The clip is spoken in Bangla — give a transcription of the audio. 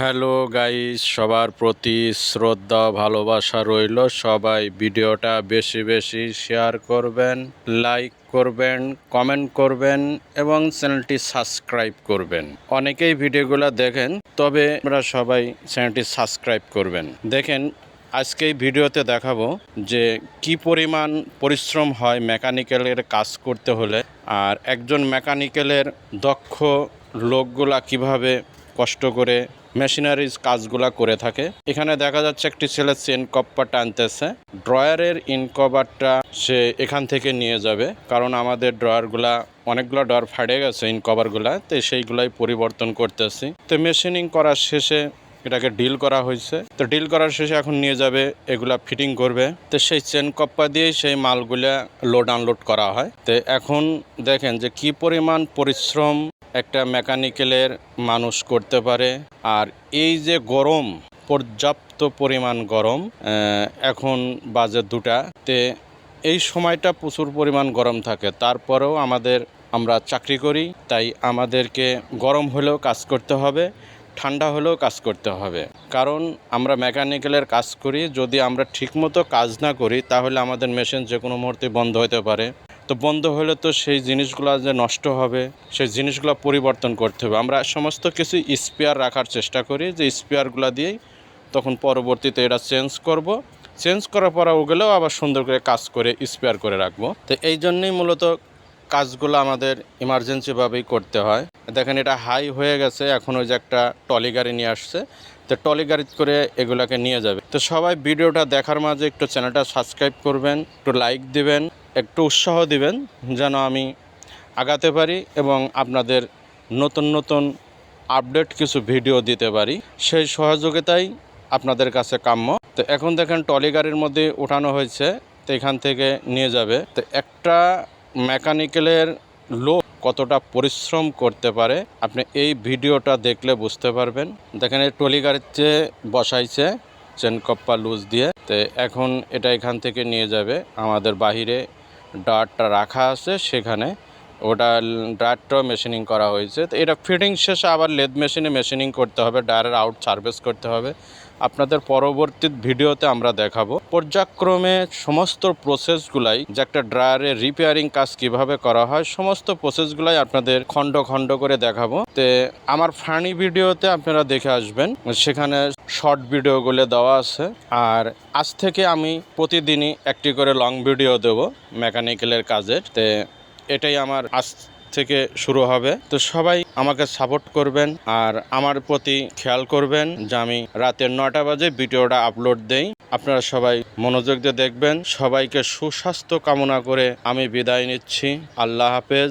হ্যালো গাইস, সবার প্রতি শ্রদ্ধা, ভালোবাসা রইল। সবাই ভিডিওটা বেশি বেশি শেয়ার করবেন, লাইক করবেন, কমেন্ট করবেন এবং চ্যানেলটি সাবস্ক্রাইব করবেন। অনেকেই ভিডিওগুলো দেখেন, তবে আমরা সবাই চ্যানেলটি সাবস্ক্রাইব করবেন। দেখেন আজকে এই ভিডিওতে দেখাবো যে কি পরিমাণ পরিশ্রম হয় মেকানিক্যালের কাজ করতে হলে আর একজন মেকানিক্যালের দক্ষ লোকগুলা কীভাবে কষ্ট করে মেশিনারিজ কাজগুলা করে থাকে। এখানে দেখা যাচ্ছে একটি ছেলে চেন কপ্পা টানতেছে। ড্রয়ারের ইনকভারটা সে এখান থেকে নিয়ে যাবে। কারণ আমাদের ড্রয়ারগুলা, অনেকগুলো ড্রয়ার ফাটে গেছে ইনকভারগুলা তো সেইগুলাই পরিবর্তন করতেছি। তো মেশিনিং করার শেষে এটাকে ডিল করা হয়েছে। তো ডিল করার শেষে এখন নিয়ে যাবে, এগুলা ফিটিং করবে। তো সেই চেন কপ্পা দিয়েই সেই মালগুলা লোড আনলোড করা হয়। তো এখন দেখেন যে কি পরিমাণ পরিশ্রম একটা মেকানিক্যালের মানুষ করতে পারে। আর এই যে গরম, পর্যাপ্ত পরিমাণ গরম এখন বাজে দুটা। তে এই সময়টা প্রচুর পরিমাণ গরম থাকে। তারপরেও আমাদের, আমরা চাকরি করি, তাই আমাদেরকে গরম হলেও কাজ করতে হবে, ঠান্ডা হলেও কাজ করতে হবে। কারণ আমরা মেকানিক্যালের কাজ করি, যদি আমরা ঠিকমতো কাজ না করি, তাহলে আমাদের মেশিন যে কোনো মুহূর্তে বন্ধ হতে পারে। তো বন্ধ হলে তো সেই জিনিসগুলো যে নষ্ট হবে, সেই জিনিসগুলো পরিবর্তন করতে হবে। আমরা সমস্ত কিছু স্পেয়ার রাখার চেষ্টা করি যে স্পেয়ারগুলো দিয়েই তখন পরবর্তীতে এটা চেঞ্জ করব। চেঞ্জ করার পর ওগুলোও আবার সুন্দর করে কাজ করে স্পেয়ার করে রাখব। তো এই জন্যই মূলত কাজগুলো আমাদের ইমার্জেন্সিভাবেই করতে হয়। দেখেন এটা হাই হয়ে গেছে, এখন ওই যে একটা টলি গাড়ি নিয়ে আসছে। তো টলি গাড়ি করে এগুলাকে নিয়ে যাবে। তো সবাই ভিডিওটা দেখার মাঝে একটু চ্যানেলটা সাবস্ক্রাইব করবেন, একটু লাইক দিবেন। একটু উৎসাহ দিবেন যেন আমি আগাতে পারি এবং আপনাদের নতুন নতুন আপডেট কিছু ভিডিও দিতে পারি। সেই সহযোগিতাই আপনাদের কাছে কাম্য। তো এখন দেখেন টলি গাড়ির মধ্যে উঠানো হয়েছে, তো এখান থেকে নিয়ে যাবে। তো একটা মেকানিক্যালের লোক কতটা পরিশ্রম করতে পারে, আপনি এই ভিডিওটা দেখলে বুঝতে পারবেন। দেখেন এই টলি গাড়ির চেয়ে বসাইছে চেন কপ্পা লুজ দিয়ে, তো এখন এটা এখান থেকে নিয়ে যাবে। আমাদের বাহিরে ডাটটা রাখা আছে সেখানে। ওটা ডাটটাও মেশিনিং করা হয়েছে। তো এটা ফিটিং শেষে আবার লেদ মেশিনে মেশিনিং করতে হবে, ডায়ারের আউট সার্ভিস করতে হবে। আপনাদের পরবর্তী ভিডিওতে আমরা দেখাবো। পর্যায়ক্রমে সমস্ত প্রসেসগুলাই যে একটা ড্রায়ারের রিপেয়ারিং কাজ কীভাবে করা হয়, সমস্ত প্রসেসগুলাই আপনাদের খণ্ড খণ্ড করে দেখাবো। তে আমার ফানি ভিডিওতে আপনারা দেখে আসবেন, সেখানে শর্ট ভিডিওগুলো দেওয়া আছে। আর আজ থেকে আমি প্রতিদিনই একটি করে লং ভিডিও দেব মেকানিক্যালের কাজের। তে এটাই আমার আজ থেকে শুরু হবে। তো সবাই আমাকে সাপোর্ট করবেন আর আমার প্রতি খেয়াল করবেন যে আমি রাতের নটা বাজে ভিডিওটা আপলোড দেই। আপনারা সবাই মনোযোগ দিয়ে দেখবেন। সবাইকে সুস্বাস্থ্য কামনা করে আমি বিদায় নিচ্ছি। আল্লাহ হাফেজ।